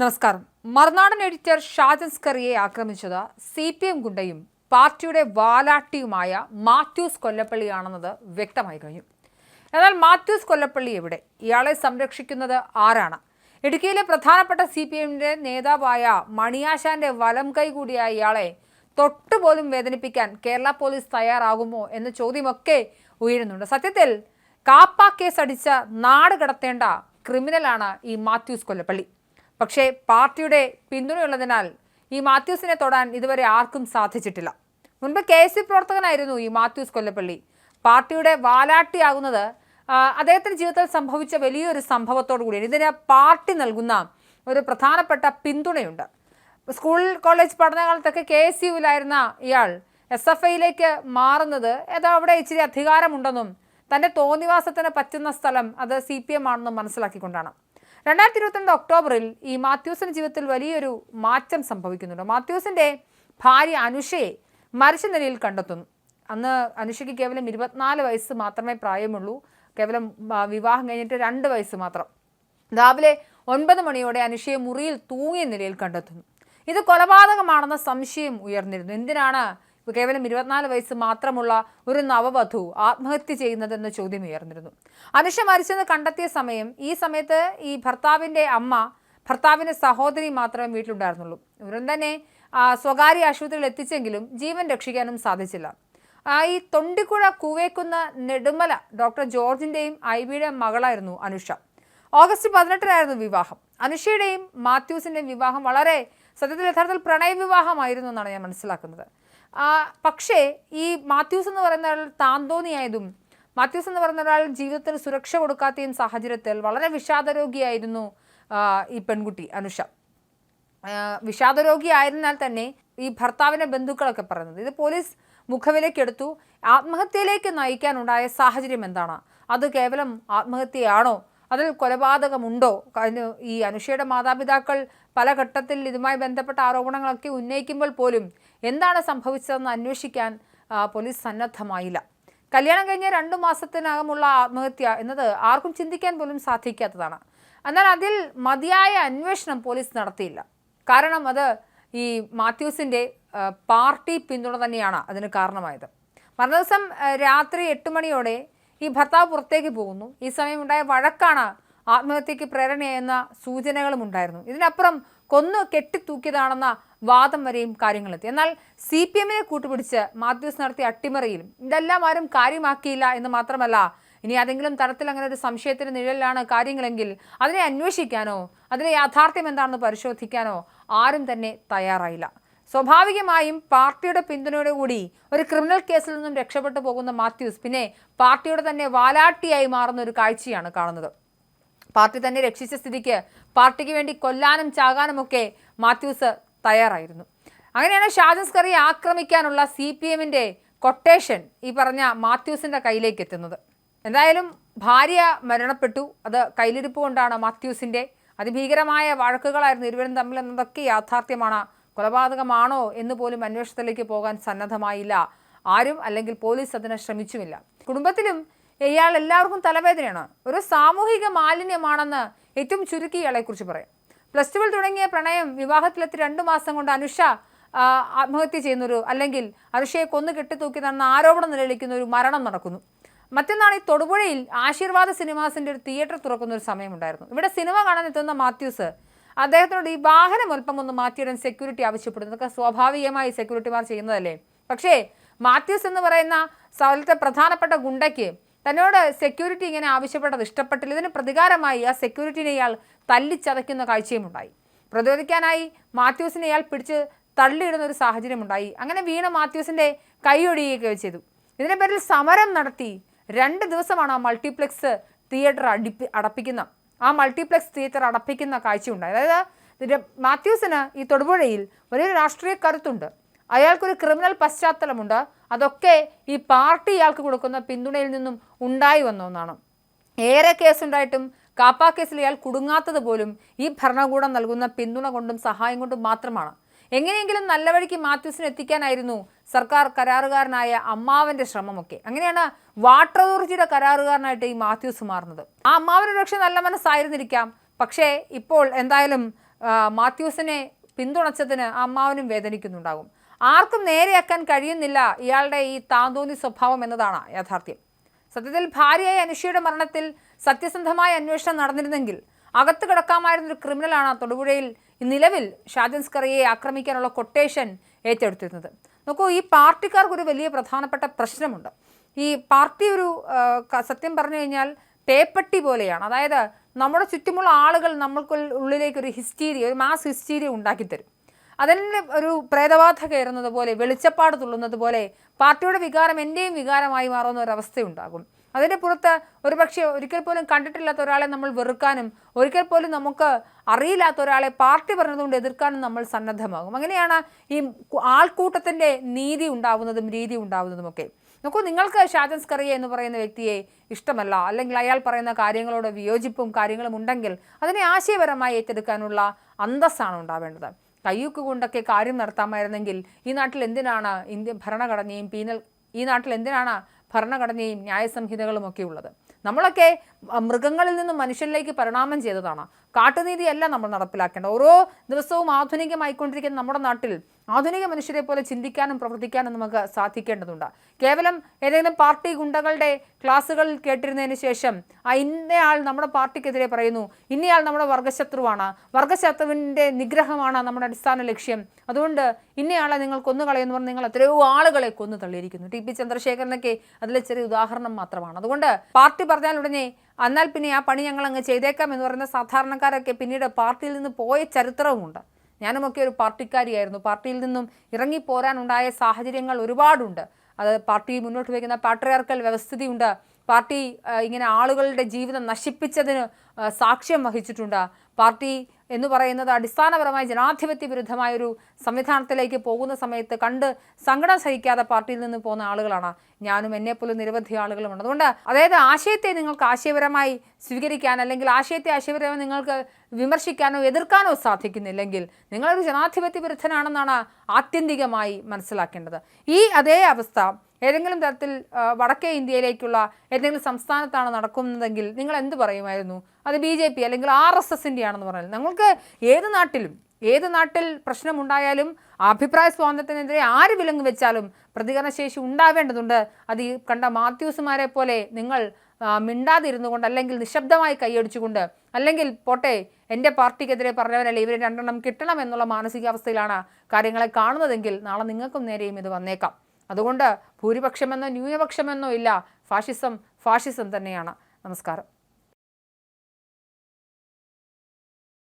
നമസ്കാരം. മറുനാടൻ എഡിറ്റർ ഷാജൻ സ്കറിയെ ആക്രമിച്ചത് C P M ഗുണ്ടയും പാർട്ടിയുടെ വാലാട്ടിയുമായ മാത്യൂസ് കൊല്ലപ്പള്ളിയാണെന്നത് വ്യക്തമായി കഴിഞ്ഞു. എന്നാൽ മാത്യൂസ് കൊല്ലപ്പള്ളി എവിടെ? ഇയാളെ സംരക്ഷിക്കുന്നത് ആരാണ്? ഇടുക്കിയിലെ പ്രധാനപ്പെട്ട സി പി എമ്മിന്റെ നേതാവായ മണിയാശാന്റെ വലം കൈ കൂടിയായ ഇയാളെ തൊട്ടുപോലും വേദനിപ്പിക്കാൻ കേരള പോലീസ് തയ്യാറാകുമോ എന്ന ചോദ്യമൊക്കെ ഉയരുന്നുണ്ട്. സത്യത്തിൽ കാപ്പ കേസ് അടിച്ച നാട് കടത്തേണ്ട ക്രിമിനലാണ് ഈ മാത്യൂസ് കൊല്ലപ്പള്ളി. പക്ഷേ പാർട്ടിയുടെ പിന്തുണയുള്ളതിനാൽ ഈ മാത്യൂസിനെ തൊടാൻ ഇതുവരെ ആർക്കും സാധിച്ചിട്ടില്ല. മുൻപ് കെ എസ് സി പ്രവർത്തകനായിരുന്നു ഈ മാത്യൂസ് കൊല്ലപ്പള്ളി. പാർട്ടിയുടെ വാലാട്ടിയാകുന്നത് അദ്ദേഹത്തിന്റെ ജീവിതത്തിൽ സംഭവിച്ച വലിയൊരു സംഭവത്തോടു കൂടിയാണ് ഇതിന് പാർട്ടി നൽകുന്ന ഒരു പ്രധാനപ്പെട്ട പിന്തുണയുണ്ട്. സ്കൂൾ കോളേജ് പഠനകാലത്തൊക്കെ കെ എസ് യുവിലായിരുന്ന ഇയാൾ എസ് എഫ് ഐയിലേക്ക് മാറുന്നത് ഏതോ അവിടെ ഇച്ചിരി അധികാരമുണ്ടെന്നും തന്റെ തോന്നിവാസത്തിന് പറ്റുന്ന സ്ഥലം അത് സി പി എം ആണെന്നും മനസ്സിലാക്കിക്കൊണ്ടാണ്. രണ്ടായിരത്തി ഇരുപത്തിരണ്ട് ഒക്ടോബറിൽ ഈ മാത്യൂസിന്റെ ജീവിതത്തിൽ വലിയൊരു മാറ്റം സംഭവിക്കുന്നുണ്ട്. മാത്യൂസിന്റെ ഭാര്യ അനുഷയെ മരിച്ച നിലയിൽ കണ്ടെത്തുന്നു. അന്ന് അനുഷയ്ക്ക് കേവലം ഇരുപത്തിനാല് വയസ്സ് മാത്രമേ പ്രായമുള്ളൂ. കേവലം വിവാഹം കഴിഞ്ഞിട്ട് രണ്ട് വയസ്സ് മാത്രം. രാവിലെ ഒൻപത് മണിയോടെ അനുഷയെ മുറിയിൽ തൂങ്ങിയ നിലയിൽ കണ്ടെത്തുന്നു. ഇത് കൊലപാതകമാണെന്ന സംശയം ഉയർന്നിരുന്നു. എന്തിനാണ് കേവലം ഇരുപത്തിനാല് വയസ്സ് മാത്രമുള്ള ഒരു നവവധു ആത്മഹത്യ ചെയ്യുന്നതെന്ന ചോദ്യം ഉയർന്നിരുന്നു. അനുഷ മരിച്ചെന്ന് കണ്ടെത്തിയ സമയം ഈ സമയത്ത് ഈ ഭർത്താവിന്റെ അമ്മ ഭർത്താവിന്റെ സഹോദരി മാത്രമേ വീട്ടിലുണ്ടായിരുന്നുള്ളൂ. ഇവരും തന്നെ സ്വകാര്യ ആശുപത്രിയിൽ എത്തിച്ചെങ്കിലും ജീവൻ രക്ഷിക്കാനും സാധിച്ചില്ല. ഈ തൊണ്ടിക്കുഴ കൂവേക്കുന്ന നെടുമല ഡോക്ടർ ജോർജിന്റെയും ഐബിയുടെയും മകളായിരുന്നു അനുഷ. ഓഗസ്റ്റ് പതിനെട്ടിനായിരുന്നു വിവാഹം. അനുഷയുടെയും മാത്യൂസിന്റെയും വിവാഹം വളരെ സത്യത്തിൽ യഥാർത്ഥത്തിൽ പ്രണയ വിവാഹമായിരുന്നു എന്നാണ് ഞാൻ മനസ്സിലാക്കുന്നത്. പക്ഷേ ഈ മാത്യൂസ് എന്ന് പറയുന്ന ഒരാൾ താന്തോന്നിയായതും മാത്യൂസ് എന്ന് പറയുന്ന ഒരാൾ ജീവിതത്തിൽ സുരക്ഷ കൊടുക്കാത്തയും സാഹചര്യത്തിൽ വളരെ വിഷാദരോഗിയായിരുന്നു ഈ പെൺകുട്ടി അനുഷ. വിഷാദരോഗിയായിരുന്നാൽ തന്നെ ഈ ഭർത്താവിന്റെ ബന്ധുക്കളൊക്കെ പറയുന്നത്. ഇത് പോലീസ് മുഖവിലേക്കെടുത്തു ആത്മഹത്യയിലേക്ക് നയിക്കാനുണ്ടായ സാഹചര്യം എന്താണ്? അത് കേവലം ആത്മഹത്യയാണോ? അതിൽ കൊലപാതകമുണ്ടോ? ഈ അനുഷയുടെ മാതാപിതാക്കൾ പല ഘട്ടത്തിൽ ഇതുമായി ബന്ധപ്പെട്ട ആരോപണങ്ങളൊക്കെ ഉന്നയിക്കുമ്പോൾ പോലും എന്താണ് സംഭവിച്ചതെന്ന് അന്വേഷിക്കാൻ പോലീസ് സന്നദ്ധമായില്ല. കല്യാണം കഴിഞ്ഞ രണ്ടു മാസത്തിനകമുള്ള ആത്മഹത്യ എന്നത് ആർക്കും ചിന്തിക്കാൻ പോലും സാധിക്കാത്തതാണ്. എന്നാൽ അതിൽ മതിയായ അന്വേഷണം പോലീസ് നടത്തിയില്ല. കാരണം അത് ഈ മാത്യൂസിന്റെ പാർട്ടി പിന്തുണ തന്നെയാണ് അതിന് കാരണമായത്. മറുദിവസം രാത്രി എട്ട് മണിയോടെ ഈ ഭർത്താവ് പുറത്തേക്ക് പോകുന്നു. ഈ സമയം ഉണ്ടായ വഴക്കാണ് ആത്മഹത്യക്ക് പ്രേരണയെന്ന സൂചനകളും ഉണ്ടായിരുന്നു. ഇതിനപ്പുറം കൊന്നു കെട്ടിത്തൂക്കിയതാണെന്ന വാദം വരെയും കാര്യങ്ങളെത്തി. എന്നാൽ സി പി എമ്മിനെ കൂട്ടുപിടിച്ച് മാത്യൂസ് നടത്തിയ അട്ടിമറിയിലും ഇതെല്ലാം ആരും കാര്യമാക്കിയില്ല എന്ന് മാത്രമല്ല ഇനി ഏതെങ്കിലും തരത്തിൽ അങ്ങനെ ഒരു സംശയത്തിന് നിഴലിലാണ് കാര്യങ്ങളെങ്കിൽ അതിനെ അന്വേഷിക്കാനോ അതിലെ യാഥാർത്ഥ്യം എന്താണെന്ന് പരിശോധിക്കാനോ ആരും തന്നെ തയ്യാറായില്ല. സ്വാഭാവികമായും പാർട്ടിയുടെ പിന്തുണയോടെ കൂടി ഒരു ക്രിമിനൽ കേസിൽ നിന്നും രക്ഷപ്പെട്ടു പോകുന്ന മാത്യൂസ് പിന്നെ പാർട്ടിയുടെ തന്നെ വാലാട്ടിയായി മാറുന്ന ഒരു കാഴ്ചയാണ് കാണുന്നത്. പാർട്ടി തന്നെ രക്ഷിച്ച സ്ഥിതിക്ക് പാർട്ടിക്ക് വേണ്ടി കൊല്ലാനും ചാകാനുമൊക്കെ മാത്യൂസ് തയ്യാറായിരുന്നു. അങ്ങനെയാണ് ഷാജൻസ് സ്കറിയെ ആക്രമിക്കാനുള്ള സി പി എമ്മിന്റെ കൊട്ടേഷൻ ഈ പറഞ്ഞ മാത്യൂസിന്റെ കയ്യിലേക്ക് എത്തുന്നത്. എന്തായാലും ഭാര്യ മരണപ്പെട്ടു. അത് കയ്യിലിരിപ്പ് കൊണ്ടാണ് മാത്യൂസിന്റെ അതിഭീകരമായ വഴക്കുകളായിരുന്നു ഇരുവരും തമ്മിൽ എന്നതൊക്കെ യാഥാർത്ഥ്യമാണ് കൊലപാതകമാണോ എന്ന് പോലും അന്വേഷണത്തിലേക്ക് പോകാൻ സന്നദ്ധമായില്ല. ആരും അല്ലെങ്കിൽ പോലീസ് അതിനെ ശ്രമിച്ചുമില്ല. കുടുംബത്തിലും ഇയാൾ എല്ലാവർക്കും തലവേദനയാണ്. ഒരു സാമൂഹിക മാലിന്യമാണെന്ന് ഏറ്റവും ചുരുക്കി ഇയാളെക്കുറിച്ച് പറയാം. പ്ലസ് ടുവിൽ തുടങ്ങിയ പ്രണയം വിവാഹത്തിലെത്തി രണ്ടു മാസം കൊണ്ട് അനുഷ ആത്മഹത്യ ചെയ്യുന്നൊരു അല്ലെങ്കിൽ അനുഷയെ കൊന്നു കെട്ടിത്തൂക്കി നടന്ന ആരോപണം നിലനിൽക്കുന്ന ഒരു മരണം നടക്കുന്നു. മറ്റന്നാൾ ഈ തൊടുപുഴയിൽ ആശീർവാദ സിനിമാസിന്റെ ഒരു തിയേറ്റർ തുറക്കുന്ന ഒരു സമയമുണ്ടായിരുന്നു. ഇവിടെ സിനിമ കാണാൻ എത്തുന്ന മാത്യൂസ് അദ്ദേഹത്തിനോട് ഈ വാഹനം അല്പം ഒന്ന് മാറ്റിയിടാൻ സെക്യൂരിറ്റി ആവശ്യപ്പെടുന്നു. ഇതൊക്കെ സ്വാഭാവികമായി സെക്യൂരിറ്റിമാർ ചെയ്യുന്നതല്ലേ? പക്ഷേ മാത്യൂസ് എന്ന് പറയുന്ന സ്ഥലത്തെ പ്രധാനപ്പെട്ട ഗുണ്ടയ്ക്ക് തന്നോട് സെക്യൂരിറ്റി ഇങ്ങനെ ആവശ്യപ്പെട്ടത് ഇഷ്ടപ്പെട്ടില്ല. ഇതിന് പ്രതികാരമായി ആ സെക്യൂരിറ്റിനെ ഇയാൾ തല്ലിച്ചതയ്ക്കുന്ന കാഴ്ചയും ഉണ്ടായി. പ്രതിരോധിക്കാനായി മാത്യൂസിനെ ഇയാൾ പിടിച്ച് തള്ളിയിടുന്ന ഒരു സാഹചര്യം ഉണ്ടായി. അങ്ങനെ വീണ മാത്യൂസിന്റെ കൈയൊടിയുകയൊക്കെ ചെയ്തു. ഇതിന്റെ പേരിൽ സമരം നടത്തി രണ്ട് ദിവസമാണ് ആ മൾട്ടിപ്ലെക്സ് തിയേറ്റർ അടിപ്പി അടപ്പിക്കുന്ന ആ മൾട്ടിപ്ലക്സ് തിയേറ്റർ അടപ്പിക്കുന്ന കാഴ്ചയുണ്ട് അതായത് ഇതിന്റെ മാത്യൂസിന് ഈ തൊടുപുഴയിൽ വലിയൊരു രാഷ്ട്രീയ കരുത്തുണ്ട്. അയാൾക്കൊരു ക്രിമിനൽ പശ്ചാത്തലമുണ്ട്. അതൊക്കെ ഈ പാർട്ടി ഇയാൾക്ക് കൊടുക്കുന്ന പിന്തുണയിൽ നിന്നും ഉണ്ടായി വന്ന ഒന്നാണ് ഏറെ കേസുണ്ടായിട്ടും കാപ്പ കേസിൽ ഇയാൾ കുടുങ്ങാത്തത് പോലും ഈ ഭരണകൂടം നൽകുന്ന പിന്തുണ കൊണ്ടും സഹായം കൊണ്ടും മാത്രമാണ്. എങ്ങനെയെങ്കിലും നല്ല വഴിക്ക് മാത്യൂസിന് എത്തിക്കാനായിരുന്നു സർക്കാർ കരാറുകാരനായ അമ്മാവന്റെ ശ്രമമൊക്കെ. അങ്ങനെയാണ് വാട്ടർ അതോറിറ്റിയുടെ കരാറുകാരനായിട്ട് ഈ മാത്യൂസ് മാറുന്നത്. ആ അമ്മാവന് പക്ഷെ നല്ല മനസ്സായിരുന്നിരിക്കാം. പക്ഷേ ഇപ്പോൾ എന്തായാലും മാത്യൂസിനെ പിന്തുണച്ചതിന് അമ്മാവനും വേദനിക്കുന്നുണ്ടാകും. ആർക്കും നേരെയാക്കാൻ കഴിയുന്നില്ല ഇയാളുടെ ഈ താന്തോന്നി സ്വഭാവം എന്നതാണ് യാഥാർത്ഥ്യം. സത്യത്തിൽ ഭാര്യയായ അനുഷയുടെ മരണത്തിൽ സത്യസന്ധമായ അന്വേഷണം നടന്നിരുന്നെങ്കിൽ അകത്ത് കിടക്കാമായിരുന്ന ഒരു ക്രിമിനലാണ് തൊടുപുഴയിൽ നിലവിൽ ഷാജൻ സ്കറിയെ ആക്രമിക്കാനുള്ള കൊട്ടേഷൻ ഏറ്റെടുത്തിരുന്നത്. നോക്കൂ ഈ പാർട്ടിക്കാർക്ക് ഒരു വലിയ പ്രധാനപ്പെട്ട പ്രശ്നമുണ്ട്. ഈ പാർട്ടി ഒരു സത്യം പറഞ്ഞു കഴിഞ്ഞാൽ പേപ്പട്ടി പോലെയാണ്. അതായത് നമ്മുടെ ചുറ്റുമുള്ള ആളുകൾ നമ്മൾക്ക് ഉള്ളിലേക്ക് ഒരു ഹിസ്റ്റീരിയ ഒരു മാസ് ഹിസ്റ്റീരിയ ഉണ്ടാക്കിത്തരും അതിന് ഒരു പ്രേതബാധ കയറുന്നത് പോലെ വെളിച്ചപ്പാട് തുള്ളുന്നത് പോലെ പാർട്ടിയുടെ വികാരം എന്റെയും വികാരമായി മാറുന്ന ഒരു അതിന്റെ പുറത്ത് ഒരുപക്ഷെ ഒരിക്കൽ പോലും കണ്ടിട്ടില്ലാത്ത ഒരാളെ നമ്മൾ വെറുക്കാനും ഒരിക്കൽ പോലും നമുക്ക് അറിയില്ലാത്ത ഒരാളെ പാർട്ടി പറഞ്ഞതുകൊണ്ട് എതിർക്കാനും നമ്മൾ സന്നദ്ധമാകും. അങ്ങനെയാണ് ഈ ആൾക്കൂട്ടത്തിന്റെ നീതി ഉണ്ടാവുന്നതും രീതി ഉണ്ടാവുന്നതുമൊക്കെ. നോക്കൂ നിങ്ങൾക്ക് ഷാജൻ സ്കറിയ എന്ന് പറയുന്ന വ്യക്തിയെ ഇഷ്ടമല്ല അല്ലെങ്കിൽ അയാൾ പറയുന്ന കാര്യങ്ങളോട് വിയോജിപ്പും കാര്യങ്ങളും ഉണ്ടെങ്കിൽ അതിനെ ആശയപരമായി ഏറ്റെടുക്കാനുള്ള അന്തസ്സാണ് ഉണ്ടാവേണ്ടത്. കയ്യൂക്ക് കൊണ്ടൊക്കെ കാര്യം നടത്താമായിരുന്നെങ്കിൽ ഈ നാട്ടിൽ എന്തിനാണ് ഇന്ത്യൻ ഭരണഘടനയും പീനൽ ഈ നാട്ടിൽ എന്തിനാണ് ഭരണഘടനയും ന്യായസംഹിതകളും ഒക്കെ ഉള്ളത്. നമ്മളൊക്കെ മൃഗങ്ങളിൽ നിന്നും മനുഷ്യരിലേക്ക് പരിണാമം ചെയ്തതാണ്. കാട്ടുനീതിയല്ല നമ്മൾ നടപ്പിലാക്കേണ്ടത്. ഓരോ ദിവസവും ആധുനികമായിക്കൊണ്ടിരിക്കുന്ന നമ്മുടെ നാട്ടിൽ ആധുനിക മനുഷ്യരെ പോലെ ചിന്തിക്കാനും പ്രവർത്തിക്കാനും നമുക്ക് സാധിക്കേണ്ടതുണ്ട്. കേവലം ഏതെങ്കിലും പാർട്ടി ഗുണ്ടകളുടെ ക്ലാസ്സുകൾ കേട്ടിരുന്നതിന് ശേഷം ആ ഇന്നയാൾ നമ്മുടെ പാർട്ടിക്കെതിരെ പറയുന്നു ഇന്നയാൾ നമ്മുടെ വർഗശത്രുവാണ്. വർഗശത്രുവിന്റെ നിഗ്രഹമാണ് നമ്മുടെ അടിസ്ഥാന ലക്ഷ്യം. അതുകൊണ്ട് ഇന്നയാളെ നിങ്ങൾ കൊന്നു കളയുന്നു പറഞ്ഞ് നിങ്ങൾ എത്രയോ ആളുകളെ കൊന്നു തള്ളിയിരിക്കുന്നു. ടി. പി. ചന്ദ്രശേഖരനൊക്കെ അതിലെ ചെറിയ ഉദാഹരണം മാത്രമാണ്. അതുകൊണ്ട് പാർട്ടി പറഞ്ഞാൽ ഉടനെ എന്നാൽ പിന്നെ ആ പണി ഞങ്ങൾ അങ്ങ് ചെയ്തേക്കാം എന്ന് പറയുന്ന സാധാരണക്കാരൊക്കെ പിന്നീട് പാർട്ടിയിൽ നിന്ന് പോയ ചരിത്രവുമുണ്ട്. ഞാനുമൊക്കെ ഒരു പാർട്ടിക്കാരിയായിരുന്നു. പാർട്ടിയിൽ നിന്നും ഇറങ്ങിപ്പോരാനുണ്ടായ സാഹചര്യങ്ങൾ ഒരുപാടുണ്ട്. അത് പാർട്ടി മുന്നോട്ട് വയ്ക്കുന്ന പാട്രിയാർക്കൽ വ്യവസ്ഥിതിയുണ്ട്. പാർട്ടി ഇങ്ങനെ ആളുകളുടെ ജീവിതം നശിപ്പിച്ചതിന് സാക്ഷ്യം വഹിച്ചിട്ടുണ്ട്. പാർട്ടി എന്ന് പറയുന്നത് അടിസ്ഥാനപരമായി ജനാധിപത്യ വിരുദ്ധമായ ഒരു സംവിധാനത്തിലേക്ക് പോകുന്ന സമയത്ത് കണ്ട് സങ്കടം സഹിക്കാതെ പാർട്ടിയിൽ നിന്ന് പോകുന്ന ആളുകളാണ്. ഞാനും എന്നെപ്പോലും നിരവധി ആളുകളുമുണ്ട്. അതുകൊണ്ട് അതായത് ആശയത്തെ നിങ്ങൾക്ക് ആശയപരമായി സ്വീകരിക്കാൻ അല്ലെങ്കിൽ ആശയത്തെ ആശയപരമായി നിങ്ങൾക്ക് വിമർശിക്കാനോ എതിർക്കാനോ സാധിക്കുന്നില്ലെങ്കിൽ നിങ്ങളൊരു ജനാധിപത്യ വിരുദ്ധനാണെന്നാണ് ആത്യന്തികമായി മനസ്സിലാക്കേണ്ടത്. ഈ അതേ അവസ്ഥ ഏതെങ്കിലും തരത്തിൽ വടക്കേ ഇന്ത്യയിലേക്കുള്ള ഏതെങ്കിലും സംസ്ഥാനത്താണ് നടക്കുന്നതെങ്കിൽ നിങ്ങൾ എന്ത് പറയുമായിരുന്നു? അത് ബി ജെ പി അല്ലെങ്കിൽ ആർ എസ് എസിന്റെ ആണെന്ന് പറഞ്ഞാൽ നിങ്ങൾക്ക് ഏത് നാട്ടിലും ഏത് നാട്ടിൽ പ്രശ്നമുണ്ടായാലും അഭിപ്രായ സ്വാതന്ത്ര്യത്തിനെതിരെ ആര് വിലങ്ങ് വെച്ചാലും പ്രതികരണശേഷി ഉണ്ടാവേണ്ടതുണ്ട്. അത് ഈ കണ്ട മാത്യൂസുമാരെ പോലെ നിങ്ങൾ മിണ്ടാതിരുന്നു കൊണ്ട് അല്ലെങ്കിൽ നിശബ്ദമായി കൈയടിച്ചുകൊണ്ട് അല്ലെങ്കിൽ പോട്ടെ എന്റെ പാർട്ടിക്കെതിരെ പറഞ്ഞവരല്ലേ ഇവരെ രണ്ടെണ്ണം കിട്ടണം എന്നുള്ള മാനസികാവസ്ഥയിലാണ് കാര്യങ്ങളെ കാണുന്നതെങ്കിൽ നാളെ നിങ്ങൾക്കും നേരെയും ഇത് വന്നേക്കാം. അതുകൊണ്ട് ഭൂരിപക്ഷമെന്നോ ന്യൂനപക്ഷമെന്നോ ഇല്ല ഫാഷിസം ഫാഷിസം തന്നെയാണ്. നമസ്കാരം.